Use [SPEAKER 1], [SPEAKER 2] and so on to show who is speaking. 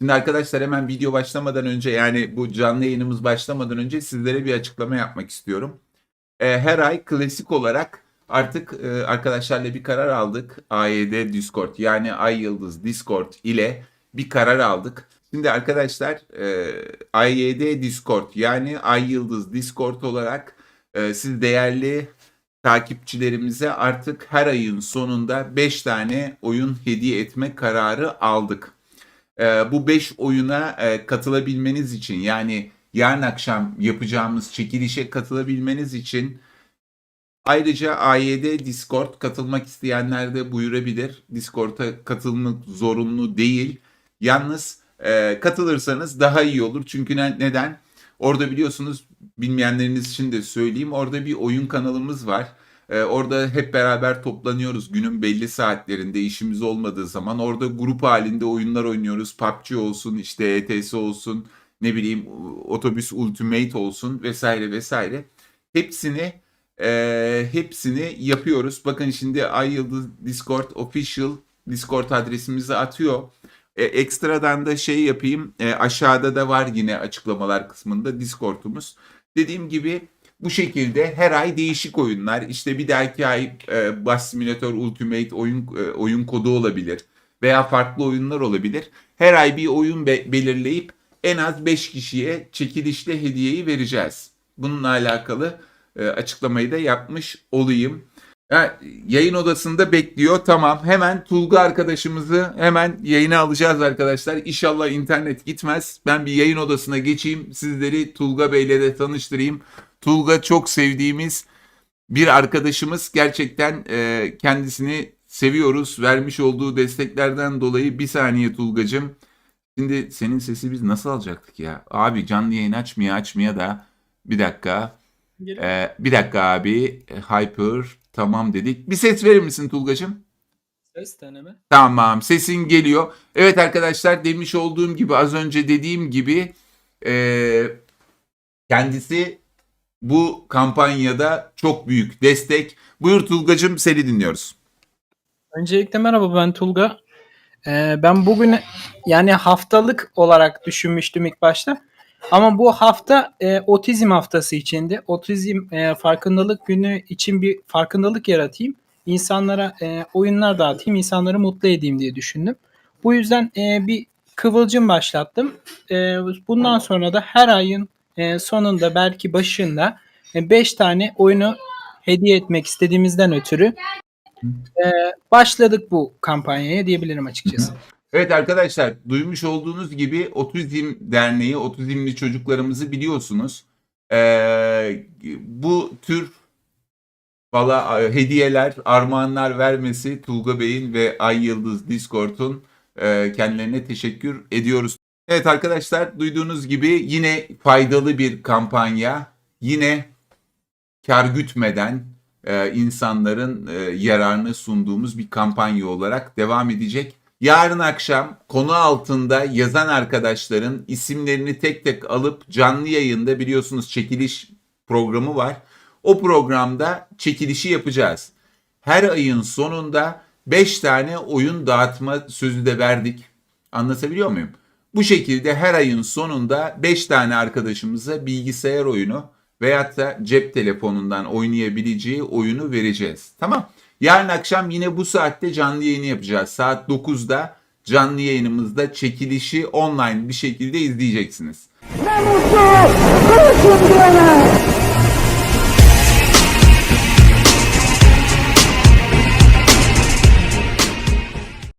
[SPEAKER 1] Şimdi arkadaşlar hemen video başlamadan önce yani bu canlı yayınımız başlamadan önce sizlere bir açıklama yapmak istiyorum. Ee, her ay klasik olarak artık e, arkadaşlarla bir karar aldık. AYD Discord yani Ay Yıldız Discord ile bir karar aldık. Şimdi arkadaşlar e, AYD Discord yani Ay Yıldız Discord olarak e, siz değerli takipçilerimize artık her ayın sonunda 5 tane oyun hediye etme kararı aldık. Ee, bu 5 oyuna e, katılabilmeniz için yani yarın akşam yapacağımız çekilişe katılabilmeniz için ayrıca AYD Discord katılmak isteyenler de buyurabilir. Discord'a katılmak zorunlu değil. Yalnız e, katılırsanız daha iyi olur. Çünkü ne- neden? Orada biliyorsunuz bilmeyenleriniz için de söyleyeyim. Orada bir oyun kanalımız var. Ee, orada hep beraber toplanıyoruz günün belli saatlerinde işimiz olmadığı zaman. Orada grup halinde oyunlar oynuyoruz. PUBG olsun, işte ETS olsun, ne bileyim Otobüs Ultimate olsun vesaire vesaire. Hepsini e, hepsini yapıyoruz. Bakın şimdi Ay Yıldız Discord Official Discord adresimizi atıyor. E, ekstradan da şey yapayım. e, aşağıda da var yine açıklamalar kısmında Discord'umuz. Dediğim gibi bu şekilde her ay değişik oyunlar. İşte bir dahaki ay e, Bus Simulator Ultimate oyun e, oyun kodu olabilir veya farklı oyunlar olabilir. Her ay bir oyun be- belirleyip en az 5 kişiye çekilişle hediyeyi vereceğiz. Bununla alakalı e, açıklamayı da yapmış olayım. Ha, yayın odasında bekliyor. Tamam. Hemen Tulga arkadaşımızı hemen yayına alacağız arkadaşlar. İnşallah internet gitmez. Ben bir yayın odasına geçeyim. Sizleri Tulga Bey'le de tanıştırayım. Tulga çok sevdiğimiz bir arkadaşımız. Gerçekten e, kendisini seviyoruz. Vermiş olduğu desteklerden dolayı bir saniye Tulgacığım. Şimdi senin sesi biz nasıl alacaktık ya? Abi canlı yayın açmaya açmaya da bir dakika. Ee, bir dakika abi. Hyper tamam dedik. Bir ses verir misin Tulgacığım?
[SPEAKER 2] Ses deneme.
[SPEAKER 1] Tamam sesin geliyor. Evet arkadaşlar demiş olduğum gibi az önce dediğim gibi e, kendisi bu kampanyada çok büyük destek. Buyur Tulgacığım seni dinliyoruz.
[SPEAKER 2] Öncelikle merhaba ben Tulga. Ee, ben bugün yani haftalık olarak düşünmüştüm ilk başta. Ama bu hafta e, otizm haftası içindi. Otizm e, farkındalık günü için bir farkındalık yaratayım. İnsanlara e, oyunlar dağıtayım, insanları mutlu edeyim diye düşündüm. Bu yüzden e, bir kıvılcım başlattım. E, bundan sonra da her ayın e, sonunda belki başında 5 tane oyunu hediye etmek istediğimizden ötürü e, başladık bu kampanyaya diyebilirim açıkçası.
[SPEAKER 1] Evet arkadaşlar duymuş olduğunuz gibi Otizm Derneği otizmli çocuklarımızı biliyorsunuz. Bu tür valla e, hediyeler, armağanlar vermesi Tulga Bey'in ve Ay Yıldız Discord'un e, kendilerine teşekkür ediyoruz. Evet arkadaşlar duyduğunuz gibi yine faydalı bir kampanya. Yine kar gütmeden e, insanların e, yararını sunduğumuz bir kampanya olarak devam edecek. Yarın akşam konu altında yazan arkadaşların isimlerini tek tek alıp canlı yayında biliyorsunuz çekiliş programı var. O programda çekilişi yapacağız. Her ayın sonunda 5 tane oyun dağıtma sözü de verdik. Anlatabiliyor muyum? Bu şekilde her ayın sonunda 5 tane arkadaşımıza bilgisayar oyunu veyahut da cep telefonundan oynayabileceği oyunu vereceğiz. Tamam. Yarın akşam yine bu saatte canlı yayını yapacağız. Saat 9'da canlı yayınımızda çekilişi online bir şekilde izleyeceksiniz.
[SPEAKER 3] Ne mutlu, diyene.